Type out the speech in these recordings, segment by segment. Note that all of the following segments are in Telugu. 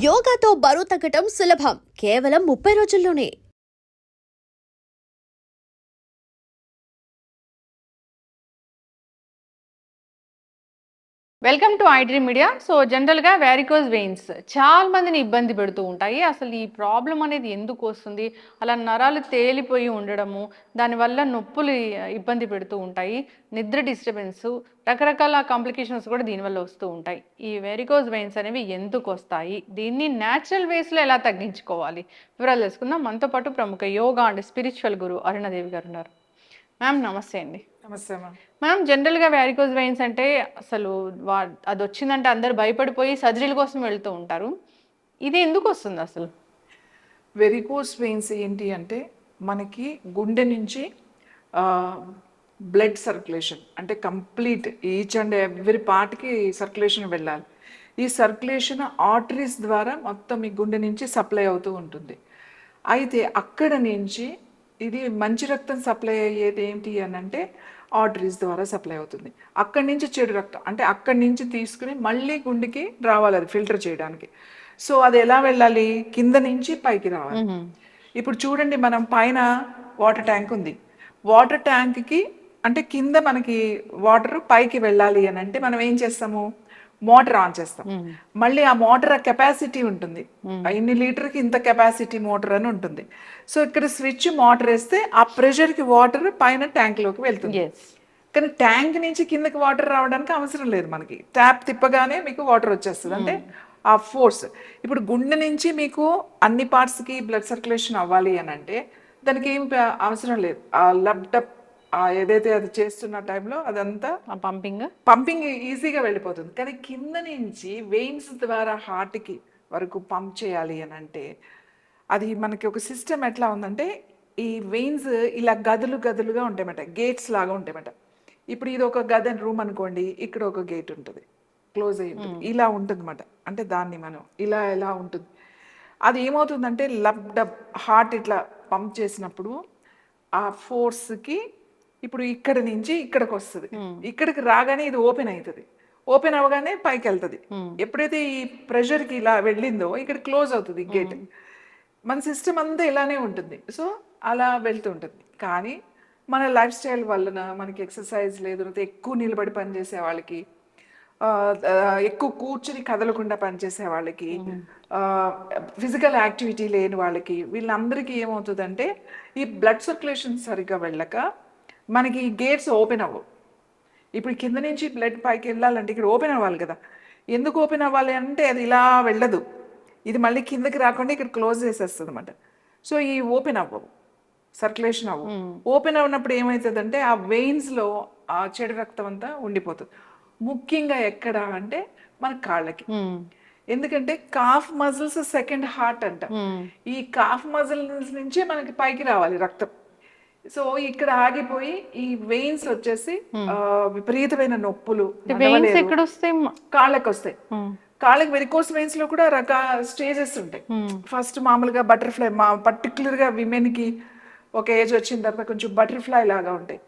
యోగాతో బరువు తగ్గటం సులభం. కేవలం ముప్పై రోజుల్లోనే. Welcome to iDream media so జనరల్గా వ్యారికోజ్ వెయిన్స్ చాలా మందిని ఇబ్బంది పెడుతూ ఉంటాయి. అసలు ఈ ప్రాబ్లం అనేది ఎందుకు వస్తుంది? అలా నరాలు తేలిపోయి ఉండడము దానివల్ల నొప్పులు ఇబ్బంది పెడుతూ ఉంటాయి. నిద్ర డిస్టర్బెన్స్ రకరకాల కాంప్లికేషన్స్ కూడా దీనివల్ల వస్తూ ఉంటాయి. ఈ వెరికోజ్ వెయిన్స్ అనేవి ఎందుకు వస్తాయి? దీన్ని న్యాచురల్ వేస్లో ఎలా తగ్గించుకోవాలి? వివరాలు తెలుసుకుందాం. మనతో పాటు ప్రముఖ యోగా అండ్ స్పిరిచువల్ గురు అరుణదేవి గారు ఉన్నారు. మ్యామ్ నమస్తే అండి. నమస్తే మ్యామ్ మ్యామ్ జనరల్గా వ్యారికోజ్ వెయిన్స్ అంటే అసలు వా అది వచ్చిందంటే అందరు భయపడిపోయి సర్జరీల కోసం వెళ్తూ ఉంటారు. ఇది ఎందుకు వస్తుంది అసలు? వెరికోస్ వెయిన్స్ ఏంటి అంటే మనకి గుండె నుంచి బ్లడ్ సర్క్యులేషన్ అంటే కంప్లీట్ ఈచ్ అండ్ ఎవ్రీ పార్ట్కి సర్క్యులేషన్ వెళ్ళాలి. ఈ సర్క్యులేషన్ ఆర్టరీస్ ద్వారా మొత్తం ఈ గుండె నుంచి సప్లై అవుతూ ఉంటుంది. అయితే అక్కడ నుంచి ఇది మంచి రక్తం సప్లై అయ్యేది ఏంటి అని అంటే ఆర్టరీస్ ద్వారా సప్లై అవుతుంది. అక్కడి నుంచి చెడు రక్తం అంటే అక్కడి నుంచి తీసుకుని మళ్ళీ గుండెకి రావాలి అది ఫిల్టర్ చేయడానికి. సో అది ఎలా వెళ్ళాలి? కింద నుంచి పైకి రావాలి. ఇప్పుడు చూడండి మనం పైన వాటర్ ట్యాంక్ ఉంది. వాటర్ ట్యాంక్కి అంటే కింద మనకి వాటర్ పైకి వెళ్ళాలి అని అంటే మనం ఏం చేస్తాము? మోటార్ ఆన్ చేస్తాం. మళ్ళీ ఆ మోటార్ కెపాసిటీ ఉంటుంది. ఇన్ని లీటర్కి ఇంత కెపాసిటీ మోటార్ అని ఉంటుంది. సో ఇక్కడ స్విచ్ మోటార్ వేస్తే ఆ ప్రెషర్కి వాటర్ పైన ట్యాంక్లోకి వెళ్తుంది. ఎస్ కానీ ట్యాంక్ నుంచి కిందకి వాటర్ రావడానికి అవసరం లేదు మనకి. ట్యాప్ తిప్పగానే మీకు వాటర్ వచ్చేస్తుంది. అంటే ఆ ఫోర్స్. ఇప్పుడు గుండె నుంచి మీకు అన్ని పార్ట్స్కి బ్లడ్ సర్క్యులేషన్ అవ్వాలి అని అంటే దానికి ఏం అవసరం లేదు. ఆ లబ్డప్ ఏదైతే అది చేస్తున్న టైంలో అదంతా పంపింగ్? పంపింగ్ ఈజీగా వెళ్ళిపోతుంది. కానీ కింద నుంచి వెయిన్స్ ద్వారా హార్ట్కి వరకు పంప్ చేయాలి అని అంటే అది మనకి ఒక సిస్టమ్ ఎట్లా ఉందంటే ఈ వెయిన్స్ ఇలా గదులు గదులుగా ఉంటాయన్నమాట. గేట్స్ లాగా ఉంటాయన్నమాట. ఇప్పుడు ఇది ఒక గది రూమ్ అనుకోండి ఇక్కడ ఒక గేట్ ఉంటుంది. క్లోజ్ అయ్యి ఉంటుంది. ఇలా ఉంటుంది అంటే దాన్ని మనం ఇలా ఎలా ఉంటుంది? అది ఏమవుతుందంటే లబ్ డబ్ హార్ట్ ఇట్లా పంప్ చేసినప్పుడు ఆ ఫోర్స్కి ఇప్పుడు ఇక్కడ నుంచి ఇక్కడికి వస్తుంది. ఇక్కడికి రాగానే ఇది ఓపెన్ అవుతుంది ఓపెన్ అవ్వగానే పైకి వెళ్తుంది ఎప్పుడైతే ఈ ప్రెషర్కి ఇలా వెళ్ళిందో ఇక్కడ క్లోజ్ అవుతుంది గేట్. మన సిస్టమ్ అంతా ఇలానే ఉంటుంది. సో అలా వెళ్తూ ఉంటుంది. కానీ మన లైఫ్ స్టైల్ వలన మనకి ఎక్సర్సైజ్ లేదు ఎక్కువ నిలబడి పనిచేసే వాళ్ళకి ఎక్కువ కూర్చుని కదలకుండా పనిచేసే వాళ్ళకి ఫిజికల్ యాక్టివిటీ లేని వాళ్ళకి వీళ్ళందరికీ ఏమవుతుందంటే ఈ బ్లడ్ సర్క్యులేషన్ సరిగ్గా వెళ్ళక మనకి గేట్స్ ఓపెన్ అవ్వవు ఇప్పుడు కింద నుంచి బ్లడ్ పైకి వెళ్ళాలంటే ఇక్కడ ఓపెన్ అవ్వాలి కదా. ఎందుకు ఓపెన్ అవ్వాలి అంటే అది ఇలా వెళ్ళదు. ఇది మళ్ళీ కిందకి రాకుండా ఇక్కడ క్లోజ్ చేసేస్తుంది అనమాట సో ఈ ఓపెన్ అవ్వవు సర్క్యులేషన్ అవ్వవు ఓపెన్ అవ్వనప్పుడు ఏమవుతుందంటే ఆ వెయిన్స్లో ఆ చెడు రక్తం అంతా ఉండిపోతుంది. ముఖ్యంగా ఎక్కడ అంటే మన కాళ్ళకి. ఎందుకంటే కాఫ్ మజిల్స్ సెకండ్ హార్ట్ అంట. ఈ కాఫ్ మజిల్స్ నుంచే మనకి పైకి రావాలి రక్తం. సో ఇక్కడ ఆగిపోయి ఈ వెయిన్స్ వచ్చేసి ఆ, విపరీతమైన నొప్పులు వెయిన్స్ నడవలేరు. ఎక్కడ వస్తాయి కాళ్ళకి వస్తాయి. కాళ్ళకి వెరికోస్ వెయిన్స్లో కూడా రకాల స్టేజెస్ ఉంటాయి. ఫస్ట్ మామూలుగా బటర్ఫ్లై మా పర్టికులర్గా విమెన్కి ఒక ఏజ్ వచ్చిన తర్వాత కొంచెం బటర్ఫ్లై లాగా ఉంటాయి.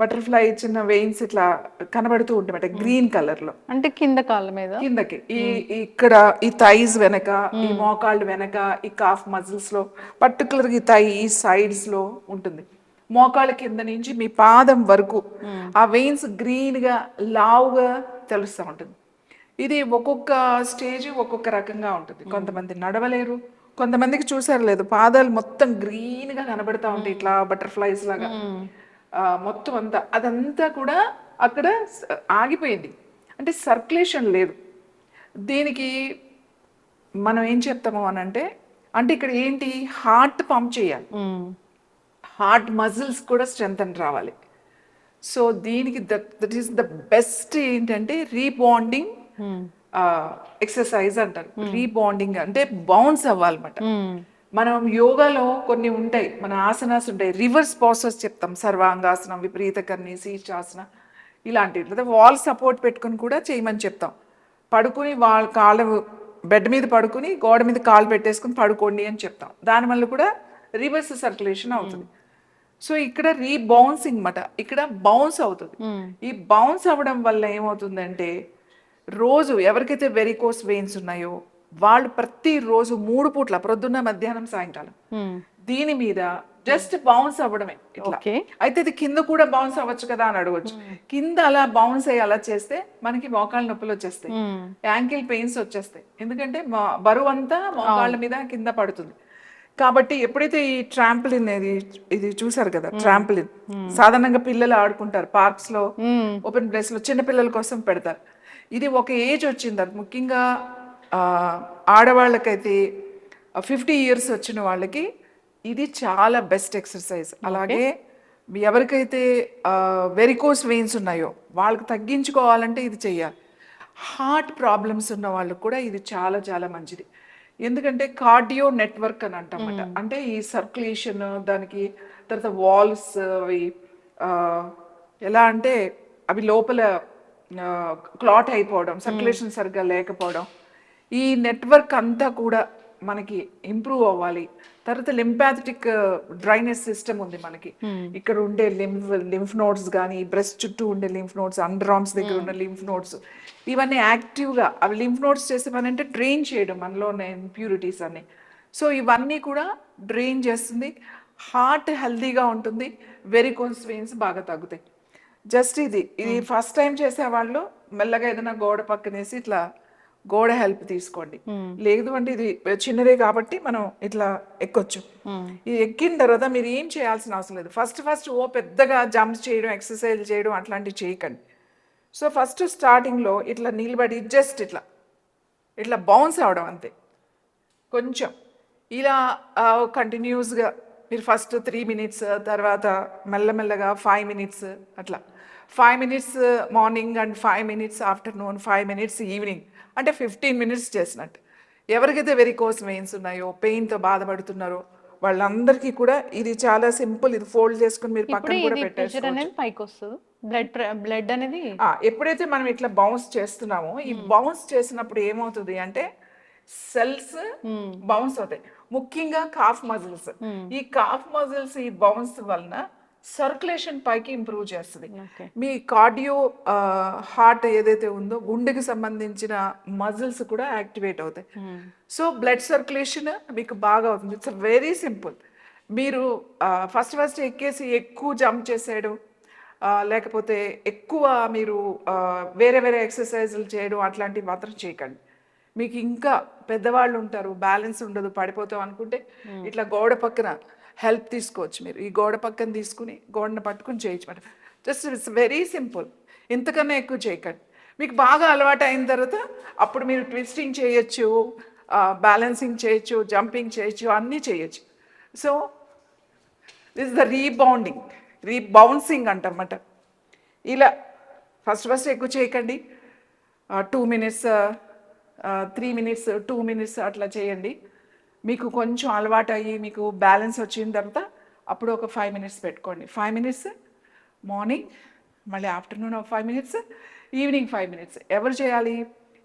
బటర్ఫ్లై చిన్న వెయిన్స్ ఇట్లా కనబడుతూ ఉంటాయి గ్రీన్ కలర్లో. అంటే కింద కాళ్ళ మీద? కిందకి. ఈ ఈ ఇక్కడ ఈ థైస్ వెనక ఈ మోకాళ్ళు వెనక ఈ కాఫ్ మజిల్స్లో పర్టికులర్ ఈ థై ఈ సైడ్స్లో ఉంటుంది. మోకాళ్ళ కింద నుంచి మీ పాదం వరకు ఆ వెయిన్స్ గ్రీన్గా లావుగా తెలుస్తూ ఉంటుంది. ఇది ఒక్కొక్క స్టేజ్ ఒక్కొక్క రకంగా ఉంటుంది. కొంతమంది నడవలేరు. కొంతమందికి చూసారు లేదు పాదాలు మొత్తం గ్రీన్గా కనబడతా ఉంటాయి ఇట్లా బటర్ఫ్లైస్ లాగా. ఆ, మొత్తం అంతా. అదంతా కూడా అక్కడ ఆగిపోయింది. అంటే సర్క్యులేషన్ లేదు. దీనికి మనం ఏం చెప్తాము అని అంటే అంటే ఇక్కడ ఏంటి? హార్ట్ పంప్ చేయాలి. హార్ట్ మజిల్స్ కూడా స్ట్రెంగ్ రావాలి. సో దీనికి దట్ ఈస్ ద బెస్ట్ ఏంటంటే రీబాండింగ్ ఎక్సర్సైజ్ అంటారు. రీబాండింగ్ అంటే బౌన్స్ అవ్వాలన్నమాట. మనం యోగాలో కొన్ని ఉంటాయి. మన ఆసనాస్ ఉంటాయి. రివర్స్ పాసెస్ చెప్తాం. సర్వాంగాసనం విపరీత కర్ణి శీర్షాసన ఇలాంటివి. లేదా వాల్ సపోర్ట్ పెట్టుకుని కూడా చేయమని చెప్తాం. పడుకుని వాళ్ళ కాళ్ళ బెడ్ మీద పడుకుని గోడ మీద కాలు పెట్టేసుకుని పడుకోండి అని చెప్తాం. దానివల్ల కూడా రివర్స్ సర్క్యులేషన్ అవుతుంది. సో ఇక్కడ రీబౌన్సింగ్ మాట ఇక్కడ బౌన్స్ అవుతుంది. ఈ బౌన్స్ అవ్వడం వల్ల ఏమవుతుందంటే రోజు ఎవరికైతే వెరికోస్ వెయిన్స్ ఉన్నాయో వాళ్ళు ప్రతిరోజు మూడు పూట్ల ప్రొద్దున్న మధ్యాహ్నం సాయంకాలం దీని మీద జస్ట్ బౌన్స్ అవ్వడమే అయితే ఇది కింద కూడా బౌన్స్ అవ్వచ్చు కదా అని అడగవచ్చు కింద అలా బౌన్స్ అయ్యి అలా చేస్తే మనకి మోకాళ్ళ నొప్పులు వచ్చేస్తాయి. యాంకిల్ పెయిన్స్ వచ్చేస్తాయి. ఎందుకంటే బరువు అంతా మోకాళ్ళ మీద కింద పడుతుంది. కాబట్టి ఎప్పుడైతే ఈ ట్రాంపులిన్ ఇది ఇది చూసారు కదా ట్రాంపులిన్ సాధారణంగా పిల్లలు ఆడుకుంటారు పార్క్స్లో ఓపెన్ ప్లేస్లో చిన్న పిల్లల కోసం పెడతారు. ఇది ఒక ఏజ్ వచ్చింది. ముఖ్యంగా ఆడవాళ్ళకైతే ఫిఫ్టీ ఇయర్స్ వచ్చిన వాళ్ళకి ఇది చాలా బెస్ట్ ఎక్సర్సైజ్ అలాగే ఎవరికైతే వెరికోస్ వెయిన్స్ ఉన్నాయో వాళ్ళకి తగ్గించుకోవాలంటే ఇది చెయ్యాలి హార్ట్ ప్రాబ్లమ్స్ ఉన్న వాళ్ళకి కూడా ఇది చాలా చాలా మంచిది. ఎందుకంటే కార్డియో నెట్వర్క్ అని అంటామట అంటే ఈ సర్క్యులేషన్ దానికి తర్వాత వాల్స్ అవి ఎలా అంటే అవి లోపల క్లాట్ అయిపోవడం సర్క్యులేషన్ సరిగ్గా లేకపోవడం. ఈ నెట్వర్క్ అంతా కూడా మనకి ఇంప్రూవ్ అవ్వాలి. తర్వాత లింపాథటిక్ డ్రైనేజ్ సిస్టమ్ ఉంది మనకి. ఇక్కడ ఉండే లింఫ్ లింఫ్ నోట్స్ కానీ బ్రెస్ట్ చుట్టూ ఉండే లింఫ్ నోట్స్ అండర్ ఆర్మ్స్ దగ్గర ఉన్న లింఫ్ నోట్స్ ఇవన్నీ యాక్టివ్గా అవి లింఫ్ నోట్స్ చేసే పని అంటే డ్రైన్ చేయడం మనలో ఉన్న ఇంప్యూరిటీస్ అన్ని. సో ఇవన్నీ కూడా డ్రైన్ చేస్తుంది. హార్ట్ హెల్తీగా ఉంటుంది. వెరికోన్స్ వెయిన్స్ బాగా తగ్గుతాయి. జస్ట్ ఇది ఇది ఫస్ట్ టైం చేసే వాళ్ళు మెల్లగా ఏదైనా గోడ పక్కనేసి ఇట్లా గోడ హెల్ప్ తీసుకోండి. లేదు అంటే ఇది చిన్నదే కాబట్టి మనం ఇట్లా ఎక్కొచ్చు. ఇది ఎక్కిన తర్వాత మీరు ఏం చేయాల్సిన అవసరం లేదు. ఫస్ట్ ఫస్ట్ ఓ పెద్దగా జంప్స్ చేయడం ఎక్సర్సైజ్ చేయడం అట్లాంటివి చేయకండి. సో ఫస్ట్ స్టార్టింగ్లో ఇట్లా నిలబడి జస్ట్ ఇట్లా ఇట్లా బౌన్స్ అవడం అంతే. కొంచెం. ఇలా కంటిన్యూస్గా మీరు ఫస్ట్ త్రీ మినిట్స్ తర్వాత మెల్లమెల్లగా ఫైవ్ మినిట్స్ అట్లా. Five minutes morning and five minutes afternoon five minutes evening అంటే ఫిఫ్టీన్ మినిట్స్ చేసినట్టు. ఎవరికైతే వెరికోస్ వెయిన్స్ ఉన్నాయో పెయిన్తో బాధపడుతున్నారో వాళ్ళందరికీ కూడా ఇది చాలా సింపుల్ ఇది ఫోల్డ్ చేసుకుని మీరు పక్కన కూడా అనేది పైకి వస్తుంది. బ్లడ్ బ్లడ్ అనేది ఎప్పుడైతే మనం ఇట్లా బౌన్స్ చేస్తున్నామో ఈ బౌన్స్ చేసినప్పుడు ఏమవుతుంది అంటే సెల్స్ బౌన్స్ అవుతాయి. ముఖ్యంగా కాఫ్ మజిల్స్ ఈ కాఫ్ మజిల్స్ ఈ బౌన్స్ వలన సర్క్యులేషన్ పైకి ఇంప్రూవ్ చేస్తుంది. మీ కార్డియో హార్ట్ ఏదైతే ఉందో గుండెకి సంబంధించిన మజిల్స్ కూడా యాక్టివేట్ అవుతాయి. సో బ్లడ్ సర్క్యులేషన్ మీకు బాగా అవుతుంది. ఇట్స్ వెరీ సింపుల్ మీరు ఫస్ట్ ఫస్ట్ ఎక్కేసి ఎక్కువ జంప్ చేసేయడం లేకపోతే ఎక్కువ మీరు వేరే వేరే ఎక్సర్సైజులు చేయడం అట్లాంటివి మాత్రం చేయకండి. మీకు ఇంకా పెద్దవాళ్ళు ఉంటారు బ్యాలెన్స్ ఉండదు పడిపోతాం అనుకుంటే ఇట్లా గోడ పక్కన హెల్ప్ తీసుకోవచ్చు మీరు. ఈ గోడ పక్కన తీసుకుని గోడను పట్టుకుని చేయొచ్చు జస్ట్ ఇట్స్ వెరీ సింపుల్ ఇంతకన్నా ఎక్కువ చేయకండి. మీకు బాగా అలవాటు అయిన తర్వాత అప్పుడు మీరు ట్విస్టింగ్ చేయొచ్చు బ్యాలెన్సింగ్ చేయొచ్చు జంపింగ్ చేయొచ్చు అన్నీ చేయొచ్చు. So this the rebounding rebouncing అంటమాట ఇలా ఫస్ట్ ఫస్ట్ ఎక్కువ చేయకండి. Two minutes three minutes two minutes అట్లా చేయండి. మీకు కొంచెం అలవాటు అయ్యి మీకు బ్యాలెన్స్ వచ్చిన తర్వాత అప్పుడు ఒక ఫైవ్ మినిట్స్ పెట్టుకోండి. ఫైవ్ మినిట్స్ మార్నింగ్ మళ్ళీ ఆఫ్టర్నూన్ ఒక five minutes evening five minutes ఎవరు చేయాలి?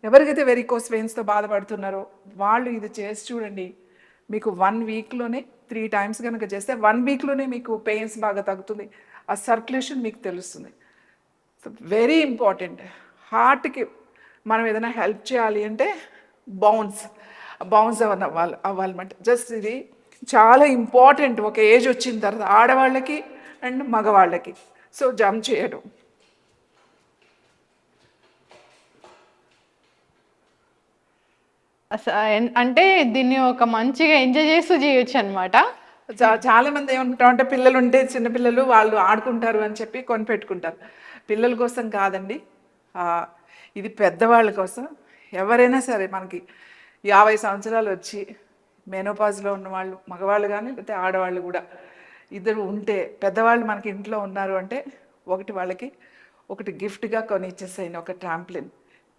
ఎవరికైతే వెరికోస్ వెయిన్స్తో బాధపడుతున్నారో వాళ్ళు ఇది చేసి చూడండి. మీకు వన్ వీక్లోనే త్రీ టైమ్స్ కనుక చేస్తే వన్ వీక్లోనే మీకు పెయిన్స్ బాగా తగ్గుతుంది. ఆ సర్క్యులేషన్ మీకు తెలుస్తుంది. వెరీ ఇంపార్టెంట్ హార్ట్కి మనం ఏదైనా హెల్ప్ చేయాలి అంటే బౌన్స్ బౌన్స్ అవ్వాలి అవ్వాలి అవ్వాలన్నమాట. జస్ట్ ఇది చాలా ఇంపార్టెంట్ ఒక ఏజ్ వచ్చిన తర్వాత ఆడవాళ్ళకి అండ్ మగవాళ్ళకి. సో జంప్ చేయడం. అంటే దీన్ని ఒక మంచిగా ఎంజాయ్ చేస్తూ చేయొచ్చు అనమాట చాలా మంది ఏమనుకుంటాం అంటే పిల్లలు ఉంటే చిన్నపిల్లలు వాళ్ళు ఆడుకుంటారు అని చెప్పి కొని పెట్టుకుంటారు. పిల్లల కోసం కాదండి. ఇది పెద్దవాళ్ళ కోసం. ఎవరైనా సరే మనకి యాభై సంవత్సరాలు వచ్చి మెనోపాజ్లో ఉన్న వాళ్ళు మగవాళ్ళు కానీ లేకపోతే ఆడవాళ్ళు కూడా ఇద్దరు ఉంటే పెద్దవాళ్ళు మనకి ఇంట్లో ఉన్నారు అంటే ఒకటి వాళ్ళకి ఒకటి గిఫ్ట్గా కొని ఇచ్చేసాయి ఒక ట్రాంప్లిన్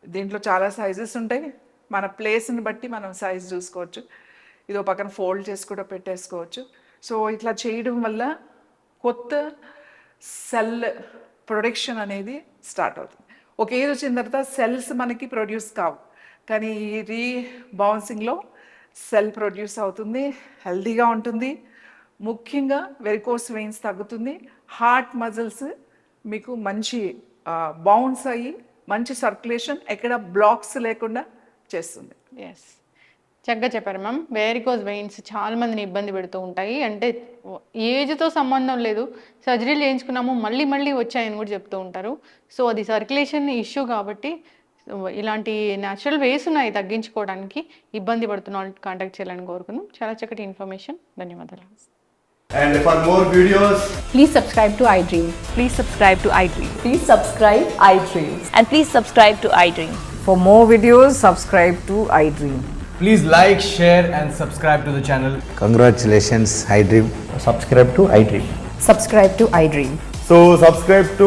దీంట్లో చాలా సైజెస్ ఉంటాయి. మన ప్లేస్ని బట్టి మనం సైజ్ చూసుకోవచ్చు. ఇది ఒక పక్కన ఫోల్డ్ చేసి కూడా పెట్టేసుకోవచ్చు. సో ఇట్లా చేయడం వల్ల కొత్త సెల్ ప్రొడక్షన్ అనేది స్టార్ట్ అవుతుంది. ఒక ఏజ్ వచ్చిన తర్వాత సెల్స్ మనకి ప్రొడ్యూస్ కావు. కానీ ఈ రీ బౌన్సింగ్లో సెల్ ప్రొడ్యూస్ అవుతుంది హెల్దీగా ఉంటుంది ముఖ్యంగా వెరికోస్ వెయిన్స్ తగ్గుతుంది హార్ట్ మజిల్స్ మీకు మంచి బౌన్స్ అయ్యి మంచి సర్క్యులేషన్ ఎక్కడ బ్లాక్స్ లేకుండా చేస్తుంది. ఎస్ చక్కగా చెప్పారు మ్యామ్. వేరికోజ్ వెయిన్స్ చాలా మందిని ఇబ్బంది పెడుతూ ఉంటాయి. అంటే ఏజ్తో సంబంధం లేదు. సర్జరీలు చేయించుకున్నాము మళ్ళీ మళ్ళీ వచ్చాయని కూడా చెప్తూ ఉంటారు. సో అది సర్క్యులేషన్ ఇష్యూ కాబట్టి ఇలాంటి న్యాచురల్ వేస్ ఉన్నాయి తగ్గించుకోవడానికి ఇబ్బంది పడుతున్న వాళ్ళు కాంటాక్ట్ చేయాలని కోరుకుందాం చాలా చక్కటి ఇన్ఫర్మేషన్ ధన్యవాదాలు And for more videos, Please subscribe to iDream. Please subscribe to iDream. Please subscribe iDream. And please subscribe to iDream. For more videos, subscribe to iDream. Please like, share, and subscribe to the channel. Congratulations, iDream. subscribe to iDream. Subscribe to iDream. so subscribe to